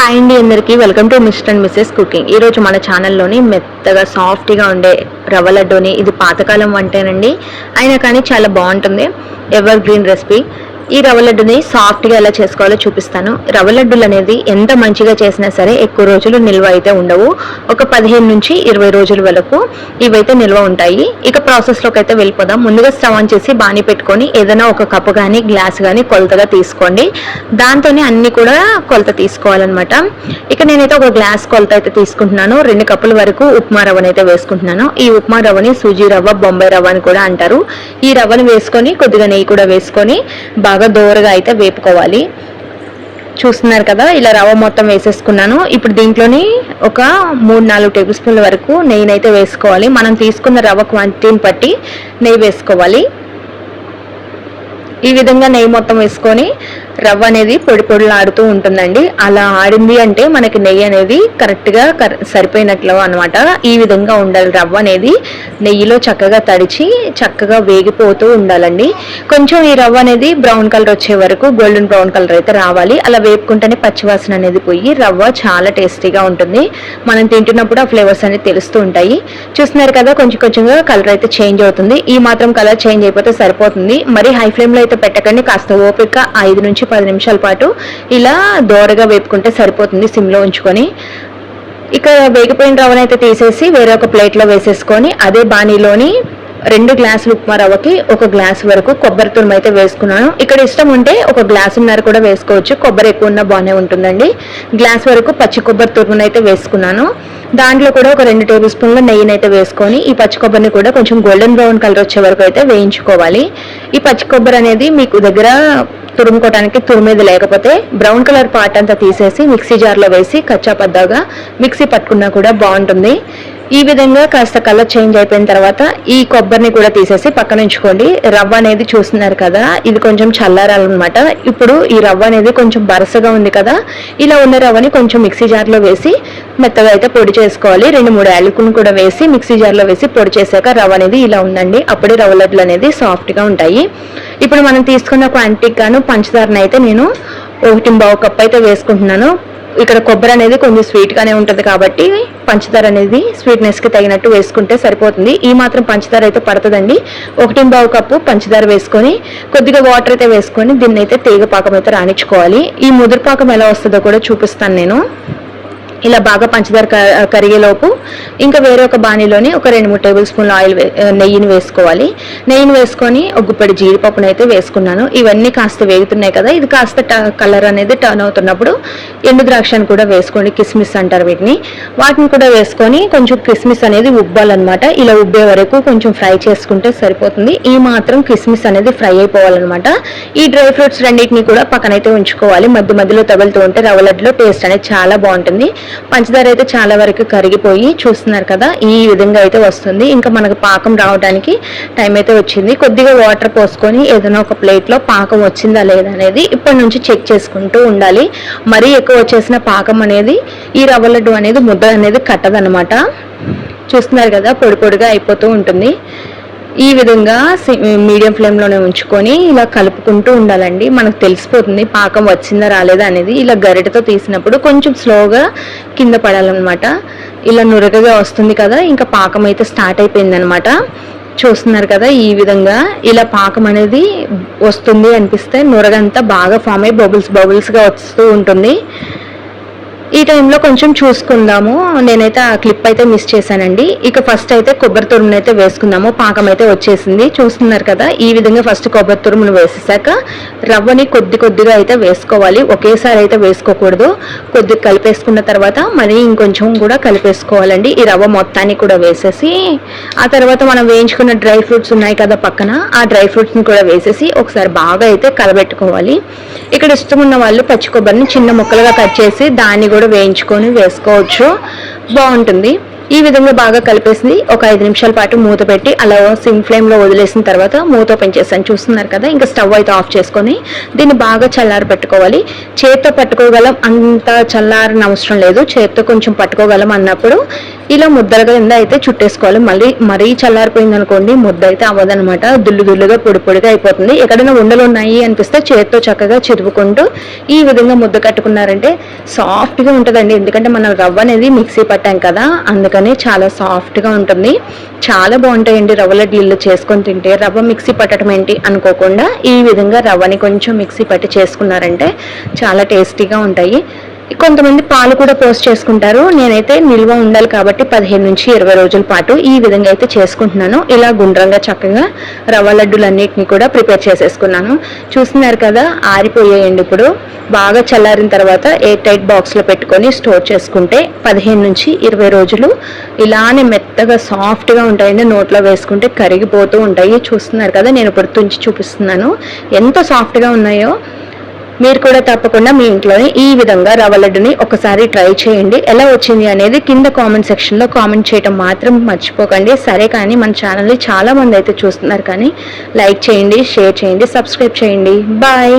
Hi అండి అందరికీ. Welcome to mister and missus cooking ఈరోజు మన ఛానల్లోని మెత్తగా సాఫ్ట్గా ఉండే రవ్వ లడ్డూని ఇది పాతకాలం వంటేనండి. అయినా కానీ చాలా బాగుంటుంది. ఎవర్ గ్రీన్ రెసిపీ ఈ రవ్వ లడ్డుని సాఫ్ట్గా ఎలా చేసుకోవాలో చూపిస్తాను. రవ్వ లడ్డులు అనేది ఎంత మంచిగా చేసినా సరే ఎక్కువ రోజులు నిల్వ అయితే ఉండవు. ఒక పదిహేను నుంచి ఇరవై రోజుల వరకు ఇవైతే నిల్వ ఉంటాయి. ఇక ప్రాసెస్లోకి అయితే వెళ్ళిపోదాం. ముందుగా స్టవ్ ఆన్ చేసి బాణీ పెట్టుకొని ఏదైనా ఒక కప్పు కానీ గ్లాస్ కానీ కొలతగా తీసుకోండి. దాంతోనే అన్ని కూడా కొలత తీసుకోవాలన్నమాట. ఇక నేనైతే ఒక గ్లాస్ కొలత అయితే తీసుకుంటున్నాను. రెండు కప్పుల వరకు ఉప్మా రవ్వను అయితే వేసుకుంటున్నాను. ఈ ఉప్మా రవ్వని సూజీ రవ్వ బొంబాయి రవ్వ అని కూడా అంటారు. ఈ రవ్వను వేసుకొని కొద్దిగా నెయ్యి కూడా వేసుకొని బాగా దోరగా అయితే వేపుకోవాలి. చూస్తున్నారు కదా ఇలా రవ్వ మొత్తం వేసేసుకున్నాను. ఇప్పుడు దీంట్లోని ఒక మూడు నాలుగు టేబుల్ స్పూన్ల వరకు నెయ్యినైతే వేసుకోవాలి. మనం తీసుకున్న రవ్వ క్వాంటిటీని బట్టి నెయ్యి వేసుకోవాలి. ఈ విధంగా నెయ్యి మొత్తం వేసుకొని రవ్వ అనేది పొడి పొడిలాడుతూ ఉంటుందండి. అలా ఆడింది అంటే మనకి నెయ్యి అనేది కరెక్ట్గా కర సరిపోయినట్లు అనమాట ఈ విధంగా ఉండాలి. రవ్వ అనేది నెయ్యిలో చక్కగా తడిచి చక్కగా వేగిపోతూ ఉండాలండి. కొంచెం ఈ రవ్వ అనేది బ్రౌన్ కలర్ వచ్చే వరకు గోల్డెన్ బ్రౌన్ కలర్ అయితే రావాలి. అలా వేపుకుంటేనే పచ్చివాసన అనేది పోయి రవ్వ చాలా టేస్టీగా ఉంటుంది. మనం తింటున్నప్పుడు ఆ ఫ్లేవర్స్ అనేది తెలుస్తూ ఉంటాయి. చూస్తున్నారు కదా కొంచెం కొంచెంగా కలర్ అయితే చేంజ్ అవుతుంది. ఈ మాత్రం కలర్ చేంజ్ అయిపోతే సరిపోతుంది. మరి హై ఫ్లేమ్లో అయితే పెట్టకండి కాస్త ఓపిక ఐదు నుంచి పది నిమిషాల పాటు ఇలా దోరగా వేపుకుంటే సరిపోతుంది సిమ్లో ఉంచుకొని. ఇక వేగిపోయిన రవ్వనైతే అయితే తీసేసి వేరే ఒక ప్లేట్లో వేసేసుకొని అదే బాణీలోని రెండు గ్లాసులు ఉప్మా రవ్వకి ఒక గ్లాస్ వరకు కొబ్బరి తురుము అయితే వేసుకున్నాను. ఇక్కడ ఇష్టం ఉంటే ఒక గ్లాసున్నర కూడా వేసుకోవచ్చు. కొబ్బరి ఎక్కువ ఉన్నా బాగానే ఉంటుందండి. గ్లాస్ వరకు పచ్చి కొబ్బరి తురుమును అయితే వేసుకున్నాను. దాంట్లో కూడా ఒక రెండు టేబుల్ స్పూన్ల నెయ్యిని అయితే వేసుకొని ఈ పచ్చి కొబ్బరిని కూడా కొంచెం గోల్డెన్ బ్రౌన్ కలర్ వచ్చే వరకు అయితే వేయించుకోవాలి. ఈ పచ్చి కొబ్బరి అనేది మీకు దగ్గర తురుముకోవడానికి తురిమేది లేకపోతే బ్రౌన్ కలర్ పార్ట్ అంతా తీసేసి మిక్సీ జార్లో వేసి కచ్చా పద్దాగా మిక్సీ పట్టుకున్నా కూడా బాగుంటుంది. ఈ విధంగా కాస్త కలర్ చేంజ్ అయిపోయిన తర్వాత ఈ కొబ్బరిని కూడా తీసేసి పక్కన ఉంచుకోండి. రవ్వ అనేది చూస్తున్నారు కదా ఇది కొంచెం చల్లారాలన్నమాట. ఇప్పుడు ఈ రవ్వ అనేది కొంచెం బరసగా ఉంది కదా ఇలా ఉన్న రవ్వని కొంచెం మిక్సీ జార్లో వేసి మెత్తగా అయితే పొడి చేసుకోవాలి. రెండు మూడు యాలకులను కూడా వేసి మిక్సీ జార్లో వేసి పొడి చేశాక రవ్వ అనేది ఇలా ఉందండి. అప్పుడే రవ్వ లడ్లు అనేది సాఫ్ట్గా ఉంటాయి. ఇప్పుడు మనం తీసుకున్న క్వాంటిటీకి గాను పంచదారని అయితే నేను ఒకటి బావు కప్ అయితే వేసుకుంటున్నాను. ఇక్కడ కొబ్బరి అనేది కొంచెం స్వీట్గానే ఉంటుంది కాబట్టి పంచదార అనేది స్వీట్నెస్కి తగినట్టు వేసుకుంటే సరిపోతుంది. ఈ మాత్రం పంచదార అయితే పడుతుందండి. ఒకటి బావు కప్పు పంచదార వేసుకొని కొద్దిగా వాటర్ అయితే వేసుకొని దీన్ని అయితే తీగ పాకం అయితే రాణించుకోవాలి ఈ ముదురు పాకం ఎలా వస్తుందో కూడా చూపిస్తాను నేను. ఇలా బాగా పంచదార కరిగేలోపు ఇంకా వేరే ఒక బాణీలోని ఒక రెండు మూడు టేబుల్ స్పూన్ల ఆయిల్ వే- నెయ్యిని వేసుకోవాలి. నెయ్యిని వేసుకొని ఒక గుప్పెడి జీడిపప్పును అయితే వేసుకున్నాను. ఇవన్నీ కాస్త వేగుతున్నాయి కదా ఇది కాస్త ట- కలర్ అనేది టర్న్ అవుతున్నప్పుడు ఎండు ద్రాక్షను కూడా వేసుకోండి కిస్మిస్ అంటారు వీటిని. వాటిని కూడా వేసుకొని కొంచెం కిస్మిస్ అనేది ఉబ్బాలన్నమాట. ఇలా ఉబ్బే వరకు కొంచెం ఫ్రై చేసుకుంటే సరిపోతుంది. ఈ మాత్రం కిస్మిస్ అనేది ఫ్రై అయిపోవాలన్నమాట. ఈ డ్రై ఫ్రూట్స్ రెండింటిని కూడా పక్కనైతే ఉంచుకోవాలి. మధ్య మధ్యలో తగులుతూ ఉంటే రవ్వ లడ్డులో టేస్ట్ అనేది చాలా బాగుంటుంది. పంచదార అయితే చాలా వరకు కరిగిపోయి చూస్తున్నారు కదా ఈ విధంగా అయితే వస్తుంది. ఇంకా మనకు పాకం రావడానికి టైం అయితే వచ్చింది. కొద్దిగా వాటర్ పోసుకొని ఏదైనా ఒక ప్లేట్లో పాకం వచ్చిందా లేదా అనేది ఇప్పటి నుంచి చెక్ చేసుకుంటూ ఉండాలి. మరీ ఎక్కువ వచ్చేసిన పాకం అనేది ఈ రవ్వ లడ్డు అనేది ముద్ద అనేది కట్టదనమాట చూస్తున్నారు కదా పొడి పొడిగా అయిపోతూ ఉంటుంది. ఈ విధంగా మీడియం ఫ్లేమ్లోనే ఉంచుకొని ఇలా కలుపుకుంటూ ఉండాలండి. మనకు తెలిసిపోతుంది పాకం వచ్చిందా రాలేదా అనేది. ఇలా గరిటతో తీసినప్పుడు కొంచెం స్లోగా కింద పడాలన్నమాట. ఇలా నురగగా వస్తుంది కదా ఇంకా పాకం అయితే స్టార్ట్ అయిపోయిందనమాట చూస్తున్నారు కదా ఈ విధంగా ఇలా పాకం అనేది వస్తుంది అనిపిస్తే నురగంతా బాగా ఫామ్ అయ్యి బబుల్స్ బబుల్స్గా వస్తూ ఉంటుంది. ఈ టైంలో కొంచెం చూసుకుందాము. నేనైతే ఆ క్లిప్ అయితే మిస్ చేశానండి. ఇక ఫస్ట్ అయితే కొబ్బరి తురుమును అయితే వేసుకుందాము. పాకం అయితే వచ్చేసింది. చూస్తున్నారు కదా ఈ విధంగా ఫస్ట్ కొబ్బరి తురుమును వేసేసాక రవ్వని కొద్ది కొద్దిగా అయితే వేసుకోవాలి. ఒకేసారి అయితే వేసుకోకూడదు. కొద్దిగా కలిపేసుకున్న తర్వాత మళ్ళీ ఇంకొంచెం కూడా కలిపేసుకోవాలండి. ఈ రవ్వ మొత్తాన్ని కూడా వేసేసి ఆ తర్వాత మనం వేయించుకున్న డ్రై ఫ్రూట్స్ ఉన్నాయి కదా పక్కన ఆ డ్రై ఫ్రూట్స్ని కూడా వేసేసి ఒకసారి బాగా అయితే కలబెట్టుకోవాలి. ఇక్కడ ఇష్టం ఉన్న వాళ్ళు పచ్చి కొబ్బరిని చిన్న ముక్కలుగా కట్ చేసి దాన్ని కూడా వేయించుకొని వేసుకోవచ్చు. బాగుంటుంది. ఈ విధంగా బాగా కలిపేసి ఒక ఐదు నిమిషాల పాటు మూత పెట్టి అలా సిమ్ ఫ్లేమ్లో వదిలేసిన తర్వాత మూత ఓపెన్ చేసాను చూస్తున్నారు కదా ఇంకా స్టవ్ అయితే ఆఫ్ చేసుకొని దీన్ని బాగా చల్లారి పెట్టుకోవాలి. చేత్తో పట్టుకోగలం అంత చల్లారని అవసరం లేదు. చేత్తో కొంచెం పట్టుకోగలం అన్నప్పుడు ఇలా ముద్దలుగా కింద అయితే చుట్టేసుకోవాలి. మళ్ళీ మరీ చల్లారిపోయింది అనుకోండి ముద్ద అయితే అవ్వదనమాట దుల్లు దుల్లుగా పొడి పొడిగా అయిపోతుంది. ఎక్కడైనా ఉండలు ఉన్నాయి అనిపిస్తే చేత్తో చక్కగా చిరుపుకుంటూ ఈ విధంగా ముద్ద కట్టుకున్నారంటే సాఫ్ట్గా ఉంటుందండి. ఎందుకంటే మనం రవ్వ అనేది మిక్సీ పట్టాం కదా అందుకని చాలా సాఫ్ట్గా ఉంటుంది. చాలా బాగుంటాయండి రవ్వ లడ్డీలు చేసుకొని తింటే. రవ్వ మిక్సీ పట్టడం ఏంటి అనుకోకుండా ఈ విధంగా రవ్వని కొంచెం మిక్సీ పట్టి చేసుకున్నారంటే చాలా టేస్టీగా ఉంటాయి. కొంతమంది పాలు కూడా పోస్ట్ చేసుకుంటారు. నేనైతే నిల్వ ఉండాలి కాబట్టి పదిహేను నుంచి ఇరవై రోజుల పాటు ఈ విధంగా అయితే చేసుకుంటున్నాను. ఇలా గుండ్రంగా చక్కగా రవ్వ లడ్డులన్నిటిని కూడా ప్రిపేర్ చేసేసుకున్నాను. చూస్తున్నారు కదా ఆరిపోయాయండి ఇప్పుడు. బాగా చల్లారిన తర్వాత ఎయిర్ టైట్ బాక్స్లో పెట్టుకొని స్టోర్ చేసుకుంటే పదిహేను నుంచి ఇరవై రోజులు ఇలానే మెత్తగా సాఫ్ట్గా ఉంటాయండి. నోట్లో వేసుకుంటే కరిగిపోతూ ఉంటాయి. చూస్తున్నారు కదా నేను ఇప్పుడు తుంచి చూపిస్తున్నాను. ఎంత సాఫ్ట్గా ఉన్నాయో. మీరు కూడా తప్పకుండా మీ ఇంట్లోనే ఈ విధంగా రవ్వ లడ్డుని ఒకసారి ట్రై చేయండి. ఎలా వచ్చింది అనేది కింద కామెంట్ సెక్షన్లో కామెంట్ చేయడం మాత్రం మర్చిపోకండి. సరే కానీ మన ఛానల్ని చాలా మంది అయితే చూస్తున్నారు కానీ లైక్ చేయండి షేర్ చేయండి సబ్స్క్రైబ్ చేయండి. బాయ్.